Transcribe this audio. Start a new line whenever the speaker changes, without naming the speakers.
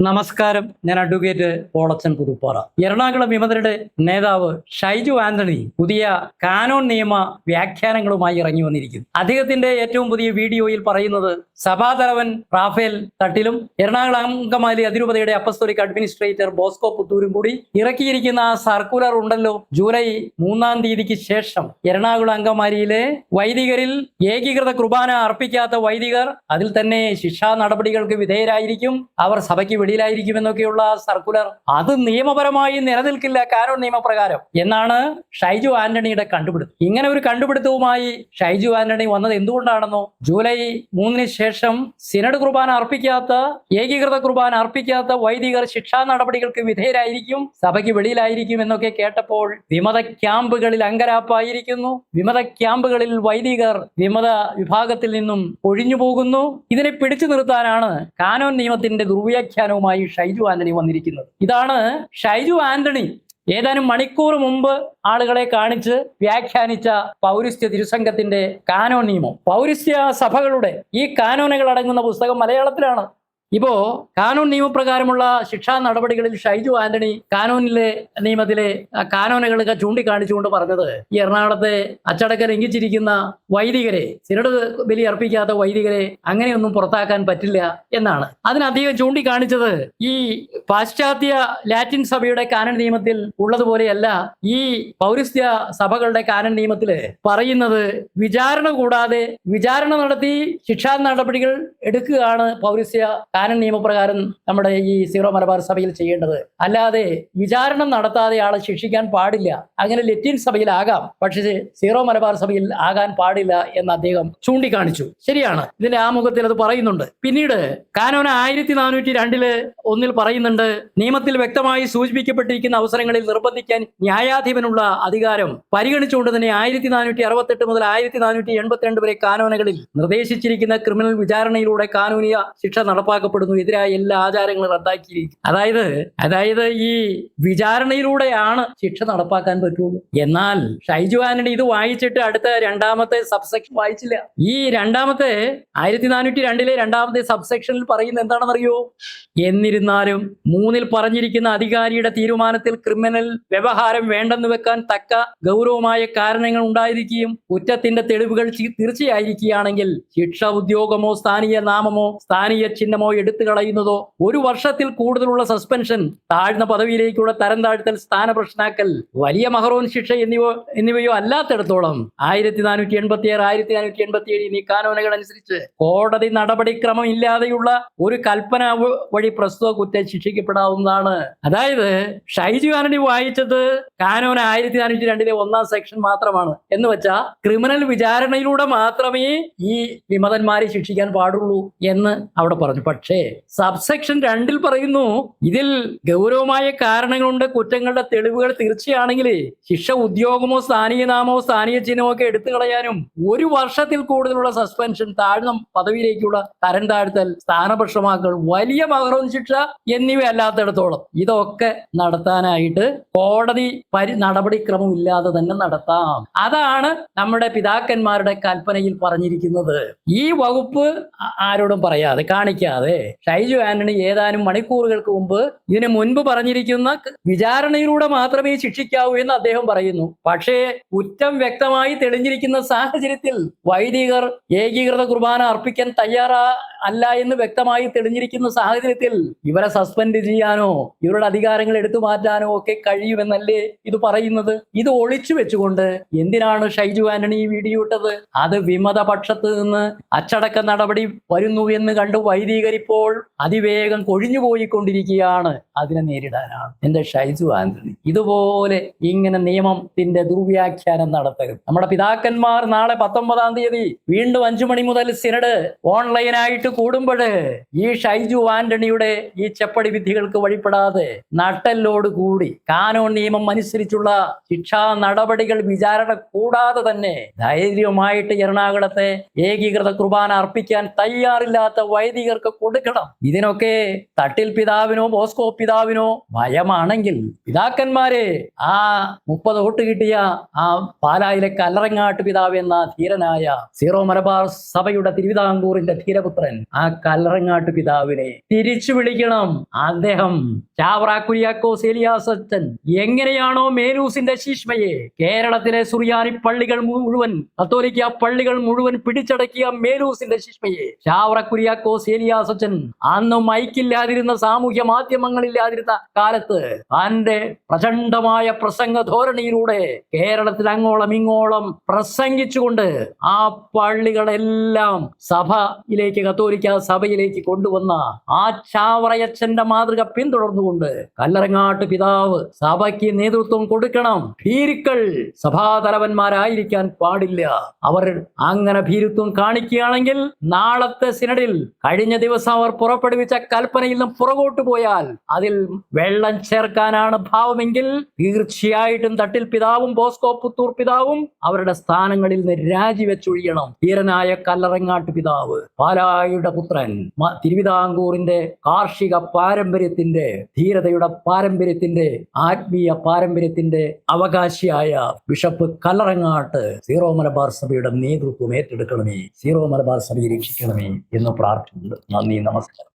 നമസ്കാരം. ഞാൻ അഡ്വക്കേറ്റ് പോളച്ചൻ പുതുപ്പാറ. എറണാകുളം വിമതരുടെ നേതാവ് ഷൈജു ആന്റണി പുതിയ കാനോൺ നിയമ വ്യാഖ്യാനങ്ങളുമായി ഇറങ്ങി വന്നിരിക്കുന്നു. അദ്ദേഹത്തിന്റെ ഏറ്റവും പുതിയ വീഡിയോയിൽ പറയുന്നത് സഭാതലവൻ റാഫേൽ തട്ടിലും എറണാകുളം അങ്കമാലി അതിരൂപതയുടെ അപ്പസ്തോലിക് അഡ്മിനിസ്ട്രേറ്റർ ബോസ്കോ പുത്തൂരും കൂടി ഇറക്കിയിരിക്കുന്ന സർക്കുലർ ഉണ്ടല്ലോ. ജൂലൈ മൂന്നാം തീയതിക്ക് ശേഷം എറണാകുളം അങ്കമാലിയിലെ വൈദികരിൽ ഏകീകൃത കുർബാന അർപ്പിക്കാത്ത വൈദികർ അതിൽ തന്നെ ശിക്ഷാ നടപടികൾക്ക് വിധേയരായിരിക്കും. അവർ സഭയ്ക്ക് വെളിയിലായിരിക്കും എന്നൊക്കെയുള്ള സർക്കുലർ. അത് നിയമപരമായി നിലനിൽക്കില്ല. കാനോൺ നിയമപ്രകാരം. എന്നാണ് ഷൈജു ആന്റണിയുടെ കണ്ടുപിടുത്തം. ഇങ്ങനെ ഒരു കണ്ടുപിടുത്തവുമായി ഷൈജു ആന്റണി വന്നത് എന്തുകൊണ്ടാണെന്നോ? ജൂലൈ മൂന്നിന് ശേഷം സിനഡ് കുർബാന അർപ്പിക്കാത്ത ഏകീകൃത കുർബാന അർപ്പിക്കാത്ത വൈദികർ ശിക്ഷാ നടപടികൾക്ക് വിധേയരായിരിക്കും സഭയ്ക്ക് വെളിയിലായിരിക്കും എന്നൊക്കെ കേട്ടപ്പോൾ വിമത ക്യാമ്പുകളിൽ അങ്കരാപ്പായിരിക്കുന്നു. വിമത ക്യാമ്പുകളിൽ വൈദികർ വിമത വിഭാഗത്തിൽ നിന്നും ഒഴിഞ്ഞു പോകുന്നു ഇതിനെ പിടിച്ചു നിർത്താനാണ് കാനോൻ നിയമത്തിന്റെ ദുർവ്യാഖ്യാനവുമായി ഷൈജു ആന്റണി വന്നിരിക്കുന്നത്. ഇതാണ് ഷൈജു ആന്റണി ഏതാനും മണിക്കൂർ മുമ്പ് ആളുകളെ കാണിച്ച് വ്യാഖ്യാനിച്ച പൗരസ്ത്യ തിരുസംഘത്തിന്റെ കാനോ നിയമം. പൗരസ്ത്യ സഭകളുടെ ഈ കാനോനുകൾ അടങ്ങുന്ന പുസ്തകം മലയാളത്തിലാണ്. ഇപ്പോ കാനൂൺ നിയമപ്രകാരമുള്ള ശിക്ഷാ നടപടികളിൽ ഷൈജു ആന്റണി കാനൂനിലെ നിയമത്തിലെ കാനോനകളൊക്കെ ചൂണ്ടിക്കാണിച്ചുകൊണ്ട് പറഞ്ഞത് ഈ എറണാകുളത്തെ അച്ചടക്കം ലംഘിച്ചിരിക്കുന്ന വൈദികരെ സിനഡ് ബലി അർപ്പിക്കാത്ത വൈദികരെ അങ്ങനെയൊന്നും പുറത്താക്കാൻ പറ്റില്ല എന്നാണ്. അതിനധികം ചൂണ്ടിക്കാണിച്ചത് ഈ പാശ്ചാത്യ ലാറ്റിൻ സഭയുടെ കാനൻ നിയമത്തിൽ ഉള്ളതുപോലെയല്ല ഈ പൗരസ്ത്യ സഭകളുടെ കാനൻ നിയമത്തിൽ പറയുന്നത് വിചാരണ കൂടാതെ വിചാരണ നടത്തി ശിക്ഷാ നടപടികൾ എടുക്കുകയാണ് പൗരസ്ത്യ കാനൻ നിയമപ്രകാരം നമ്മുടെ ഈ സീറോ മലബാർ സഭയിൽ ചെയ്യേണ്ടത്. അല്ലാതെ വിചാരണം നടത്താതെ ആളെ ശിക്ഷിക്കാൻ പാടില്ല. അങ്ങനെ ലത്തീൻ സഭയിലാകാം. പക്ഷേ സീറോ മലബാർ സഭയിൽ ആകാൻ പാടില്ല എന്ന് അദ്ദേഹം ചൂണ്ടിക്കാണിച്ചു. ശരിയാണ്. ഇതിന്റെ ആമുഖത്തിൽ അത് പറയുന്നുണ്ട്. പിന്നീട് കാനോന ആയിരത്തി നാനൂറ്റി രണ്ടിൽ ഒന്നിൽ പറയുന്നുണ്ട് നിയമത്തിൽ വ്യക്തമായി സൂചിപ്പിക്കപ്പെട്ടിരിക്കുന്ന അവസരങ്ങളിൽ നിർബന്ധിക്കാൻ ന്യായാധിപനുള്ള അധികാരം പരിഗണിച്ചുകൊണ്ട് തന്നെ ആയിരത്തി നാനൂറ്റി അറുപത്തെട്ട് മുതൽ ആയിരത്തി നാനൂറ്റി എൺപത്തിരണ്ട് വരെ കാനോനകളിൽ നിർദ്ദേശിച്ചിരിക്കുന്ന ക്രിമിനൽ വിചാരണയിലൂടെ കാനൂനിയ ശിക്ഷ നടപ്പാക്കപ്പെടുന്നു എതിരായ എല്ലാ ആചാരങ്ങളും റദ്ദാക്കിയിരിക്കും അതായത് അതായത് ഈ വിചാരണയിലൂടെയാണ് ശിക്ഷ നടപ്പാക്കാൻ പറ്റുള്ളൂ. എന്നാൽ ഷൈജു ഇത് വായിച്ചിട്ട് അടുത്ത രണ്ടാമത്തെ സബ്സെക്ഷൻ വായിച്ചില്ല. ഈ രണ്ടാമത്തെ ആയിരത്തി നാനൂറ്റി രണ്ടിലെ രണ്ടാമത്തെ സബ്സെക്ഷനിൽ പറയുന്നത് എന്താണെന്നറിയോ? എന്നിരുന്നാലും മൂന്നിൽ പറഞ്ഞിരിക്കുന്ന അധികാരിയുടെ തീരുമാനത്തിൽ ക്രിമിനൽ വ്യവഹാരം വേണ്ടെന്ന് വെക്കാൻ തക്ക ഗൗരവമായ കാരണങ്ങൾ ഉണ്ടായിരിക്കുകയും കുറ്റത്തിന്റെ തെളിവുകൾ തീർച്ചയായിരിക്കുകയാണെങ്കിൽ ശിക്ഷ ഉദ്യോഗമോ സ്ഥാനീയ നാമമോ സ്ഥാനീയ ചിഹ്നമോ എടുത്തു കളയുന്നതോ ഒരു വർഷത്തിൽ കൂടുതലുള്ള സസ്പെൻഷൻ താഴ്ന്ന പദവിയിലേക്കുള്ള തരം താഴ്ത്തൽ സ്ഥാനപ്രശ്നാക്കൽ വലിയ മഹറോൻ ശിക്ഷ എന്നിവ എന്നിവയോ അല്ലാത്തിടത്തോളം ആയിരത്തി നാനൂറ്റി എൺപത്തി ആറ് ആയിരത്തി നാനൂറ്റി എൺപത്തി ഏഴ് എന്നീ കാനോനുകൾ അനുസരിച്ച് കോടതി നടപടിക്രമം ഇല്ലാതെയുള്ള ഒരു കൽപ്പന വഴി പ്രസ്തുത കുറ്റം ശിക്ഷിക്കപ്പെടാവുന്നതാണ്. അതായത് ഷൈജു ആനഡി വായിച്ചത് കാനോൻ ആയിരത്തി നാനൂറ്റി രണ്ടിലെ ഒന്നാം സെക്ഷൻ മാത്രമാണ്. എന്ന് വെച്ചാൽ ക്രിമിനൽ വിചാരണയിലൂടെ മാത്രമേ ഈ വിമതന്മാരെ ശിക്ഷിക്കാൻ പാടുള്ളൂ എന്ന് അവിടെ പറഞ്ഞു. പക്ഷേ സബ്സെക്ഷൻ രണ്ടിൽ പറയുന്നു ഇതിൽ ഗൗരവമായ കാരണങ്ങളുണ്ട് കുറ്റങ്ങളുടെ തെളിവുകൾ തീർച്ചയാണെങ്കിൽ ശിക്ഷ ഉദ്യോഗമോ സ്ഥാനീയ നാമോ സ്ഥാനീയ ചിഹ്നമോ ഒക്കെ എടുത്തു കളയാനും ഒരു വർഷത്തിൽ കൂടുതലുള്ള സസ്പെൻഷൻ താഴ്ന്ന പദവിയിലേക്കുള്ള തരം താഴ്ത്തൽ സ്ഥാനഭ്രഷ്ടമാക്കൽ വലിയ മകറോൻ ശിക്ഷ എന്നിവ അല്ലാത്തിടത്തോളം ഇതൊക്കെ നടത്താനായിട്ട് കോടതി പരി നടപടിക്രമം ഇല്ലാതെ തന്നെ നടത്താം. അതാണ് നമ്മുടെ പിതാക്കന്മാരുടെ കൽപ്പനയിൽ പറഞ്ഞിരിക്കുന്നത്. ഈ വകുപ്പ് ആരോടും പറയാതെ കാണിക്കാതെ ഷൈജു ആന്റണി ഏതാനും മണിക്കൂറുകൾക്ക് മുമ്പ് ഇതിനു മുൻപ് പറഞ്ഞിരിക്കുന്ന വിചാരണയിലൂടെ മാത്രമേ ശിക്ഷിക്കാവൂ എന്ന് അദ്ദേഹം പറയുന്നു. പക്ഷേ കുറ്റം വ്യക്തമായി തെളിഞ്ഞിരിക്കുന്ന സാഹചര്യത്തിൽ വൈദികർ ഏകീകൃത കുർബാന അർപ്പിക്കാൻ തയ്യാറാ അല്ല എന്ന് വ്യക്തമായി തെളിഞ്ഞിരിക്കുന്ന സാഹചര്യത്തിൽ ഇവരെ സസ്പെൻഡ് ചെയ്യാനോ ഇവരുടെ അധികാരങ്ങൾ എടുത്തു മാറ്റാനോ ഒക്കെ കഴിയുമെന്നല്ലേ ഇത് പറയുന്നത്? ഇത് ഒളിച്ചു വെച്ചുകൊണ്ട് എന്തിനാണ് ഷൈജു ആന്റണി ഈ വീഡിയോ ഇട്ടത്? അത് വിമത പക്ഷത്ത് നിന്ന് അച്ചടക്ക നടപടി വരുന്നു എന്ന് കണ്ട് വൈദികർ ഇപ്പോൾ അതിവേഗം കൊഴിഞ്ഞു പോയിക്കൊണ്ടിരിക്കുകയാണ്. അതിനെ നേരിടാനാണ്. എന്റെ ഷൈജു ആന്റണി ഇതുപോലെ ഇങ്ങനെ നിയമത്തിന്റെ ദുർവ്യാഖ്യാനം നടത്തരുത്. നമ്മുടെ പിതാക്കന്മാർ നാളെ പത്തൊമ്പതാം തീയതി വീണ്ടും അഞ്ചു മണി മുതൽ സിനഡ് ഓൺലൈനായിട്ട് കൂടുമ്പോൾ ഈ ഷൈജു ആന്റണിയുടെ ഈ ചെപ്പടി വിധികൾക്ക് വഴിപ്പെടാതെ നട്ടല്ലോട് കൂടി കാനോൺ നിയമം അനുസരിച്ചുള്ള ശിക്ഷാ നടപടികൾ വിചാരണ കൂടാതെ തന്നെ ധൈര്യമായിട്ട് എറണാകുളത്തെ ഏകീകൃത കുർബാന അർപ്പിക്കാൻ തയ്യാറില്ലാത്ത വൈദികർക്ക് കൊടു കൊടുക്കണം ഇതിനൊക്കെ തട്ടിൽ പിതാവിനോ ബോസ്കോ പിതാവിനോ ഭയമാണെങ്കിൽ പിതാക്കന്മാരെ ആ മുപ്പത് വോട്ട് കിട്ടിയ ആ പാലായിലെ കല്ലറങ്ങാട്ട് പിതാവ് എന്ന ധീരനായ സീറോ മലബാർ സഭയുടെ തിരുവിതാംകൂറിന്റെ ധീരപുത്രൻ ആ കല്ലറങ്ങാട്ട് പിതാവിനെ തിരിച്ചു വിളിക്കണം. അദ്ദേഹം ചാവറ കുര്യാക്കോസ് ഏലിയാസ് അച്ഛൻ എങ്ങനെയാണോ മേനൂസിന്റെ ശീഷ്മയെ കേരളത്തിലെ സുറിയാനി പള്ളികൾ മുഴുവൻ കത്തോലിക്ക പള്ളികൾ മുഴുവൻ പിടിച്ചടക്കിയ മേലൂസിന്റെ ശിഷ്മയെ ചാവറ കുര്യാക്കോസ് ഏലിയാസ് അച്ഛൻ അന്ന് മൈക്കില്ലാതിരുന്ന സാമൂഹ്യ മാധ്യമങ്ങളില്ലാതിരുന്ന കാലത്ത് തന്റെ പ്രചണ്ഡമായ പ്രസംഗ ധോരണിയിലൂടെ കേരളത്തിൽ അങ്ങോളം ഇങ്ങോളം പ്രസംഗിച്ചുകൊണ്ട് ആ പള്ളികളെല്ലാം സഭയിലേക്ക് കത്തോലിക്ക സഭയിലേക്ക് കൊണ്ടുവന്ന ആ ചാവറയച്ഛന്റെ മാതൃക പിന്തുടർന്നുകൊണ്ട് കല്ലറങ്ങാട്ട് പിതാവ് സഭയ്ക്ക് നേതൃത്വം കൊടുക്കണം. ഭീരുക്കൾ സഭാതലവന്മാരായിരിക്കാൻ പാടില്ല. അവർ അങ്ങനെ ഭീരുത്വം കാണിക്കുകയാണെങ്കിൽ നാളത്തെ സിനഡിൽ കഴിഞ്ഞ ദിവസം അവർ പുറപ്പെടുവിച്ച കൽപ്പനയിൽ നിന്നും പുറകോട്ട് പോയാൽ അതിൽ വെള്ളം ചേർക്കാനാണ് ഭാവമെങ്കിൽ തീർച്ചയായിട്ടും തട്ടിൽ പിതാവും ബോസ്കോ പുത്തൂർ പിതാവും അവരുടെ സ്ഥാനങ്ങളിൽ നിന്ന് രാജിവെച്ചൊഴിയണം. ധീരനായ കല്ലറങ്ങാട്ട് പിതാവ് പാലായുടെ പുത്രൻ തിരുവിതാംകൂറിന്റെ കാർഷിക പാരമ്പര്യത്തിന്റെ ധീരതയുടെ പാരമ്പര്യത്തിന്റെ ആത്മീയ പാരമ്പര്യത്തിന്റെ അവകാശിയായ ബിഷപ്പ് കല്ലറങ്ങാട്ട് സീറോ മലബാർ സഭയുടെ നേതൃത്വം ഏറ്റെടുക്കണമേ. സീറോ മലബാർ സഭയെ രക്ഷിക്കണമേ എന്ന് പ്രാർത്ഥിക്കുന്നു. നന്ദി. നമസ്കാരം